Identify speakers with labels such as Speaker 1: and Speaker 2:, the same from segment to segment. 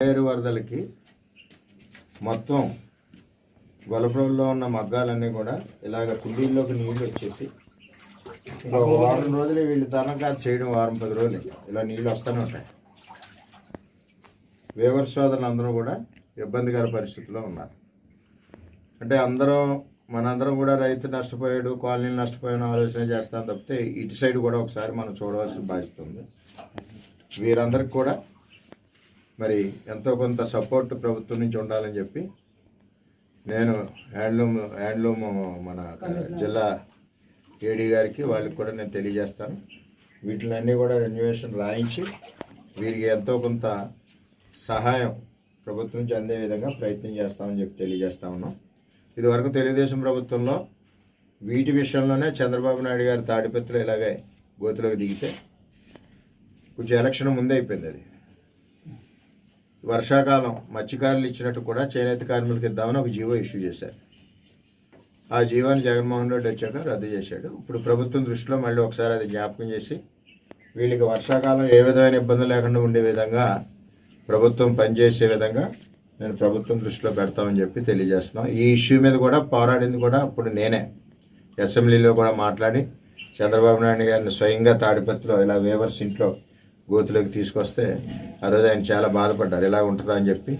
Speaker 1: ఏరు వరదలకి మొత్తం గొలపడంలో ఉన్న మగ్గాలన్నీ కూడా ఇలాగ కుండీల్లోకి నీళ్ళు వచ్చేసి ఒక వారం రోజులు వీళ్ళు తనఖా చేయడం వారం పది రోజులు. ఇలా నీళ్ళు వస్తూనే ఉంటాయి. వేవర్ అందరూ కూడా ఇబ్బందికర పరిస్థితిలో ఉన్నారు. అంటే అందరం మనందరం కూడా రైతు నష్టపోయాడు కాలనీలు నష్టపోయిన ఆలోచన చేస్తాం తప్పితే ఇటు సైడ్ కూడా ఒకసారి మనం చూడవలసిన బాధ్యత ఉంది. వీరందరికి కూడా మరి ఎంతో కొంత సపోర్ట్ ప్రభుత్వం నుంచి ఉండాలని చెప్పి నేను హ్యాండ్లూమ్ హ్యాండ్లూమ్ మన జిల్లా ఏడీ గారికి వాళ్ళకి కూడా నేను తెలియజేస్తాను. వీటిలన్నీ కూడా రెన్యువేషన్ రాయించి వీరికి ఎంతో కొంత సహాయం ప్రభుత్వం నుంచి అందే విధంగా ప్రయత్నం చేస్తామని చెప్పి తెలియజేస్తా ఉన్నాం. ఇదివరకు తెలుగుదేశం ప్రభుత్వంలో వీటి విషయంలోనే చంద్రబాబు నాయుడు గారి తాడిపత్రులు ఇలాగే గోతులోకి దిగితే కొంచెం ఎలక్షన్ ముందే అయిపోయింది అది. వర్షాకాలం మత్స్యకారులు ఇచ్చినట్టు కూడా చేనేత కార్మికులకు ఇద్దామని ఒక జీవో ఇష్యూ చేశారు. ఆ జీవోని జగన్మోహన్ రెడ్డి వచ్చాక రద్దు చేశాడు. ఇప్పుడు ప్రభుత్వం దృష్టిలో మళ్ళీ ఒకసారి అది జ్ఞాపకం చేసి వీళ్ళకి వర్షాకాలం ఏ విధమైన ఇబ్బంది లేకుండా ఉండే విధంగా ప్రభుత్వం పనిచేసే విధంగా నేను ప్రభుత్వం దృష్టిలో పెడతామని చెప్పి తెలియజేస్తున్నాం. ఈ ఇష్యూ మీద కూడా పోరాడింది కూడా అప్పుడు నేనే. అసెంబ్లీలో కూడా మాట్లాడి చంద్రబాబు నాయుడు గారిని స్వయంగా తాడిపత్రిలో ఇలా వేవర్స్ ఇంట్లో గోతులోకి తీసుకొస్తే ఆ రోజు ఆయన చాలా బాధపడ్డారు. ఇలా ఉంటుందా? అని చెప్పి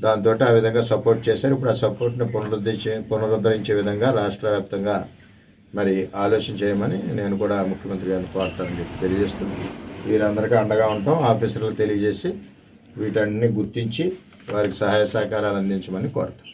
Speaker 1: దాంతో ఆ విధంగా సపోర్ట్ చేశారు. ఇప్పుడు ఆ సపోర్ట్ని పునరుద్ధరించే పునరుద్ధరించే విధంగా రాష్ట్ర వ్యాప్తంగా మరి ఆలోచన చేయమని నేను కూడా ముఖ్యమంత్రి గారిని కోరుతానని చెప్పి తెలియజేస్తున్నాను. వీరందరికీ అండగా ఉంటాం. ఆఫీసర్లకు తెలియజేసి వీటన్ని గుర్తించి వారికి సహాయ సహకారాలు అందించమని కోరుతాం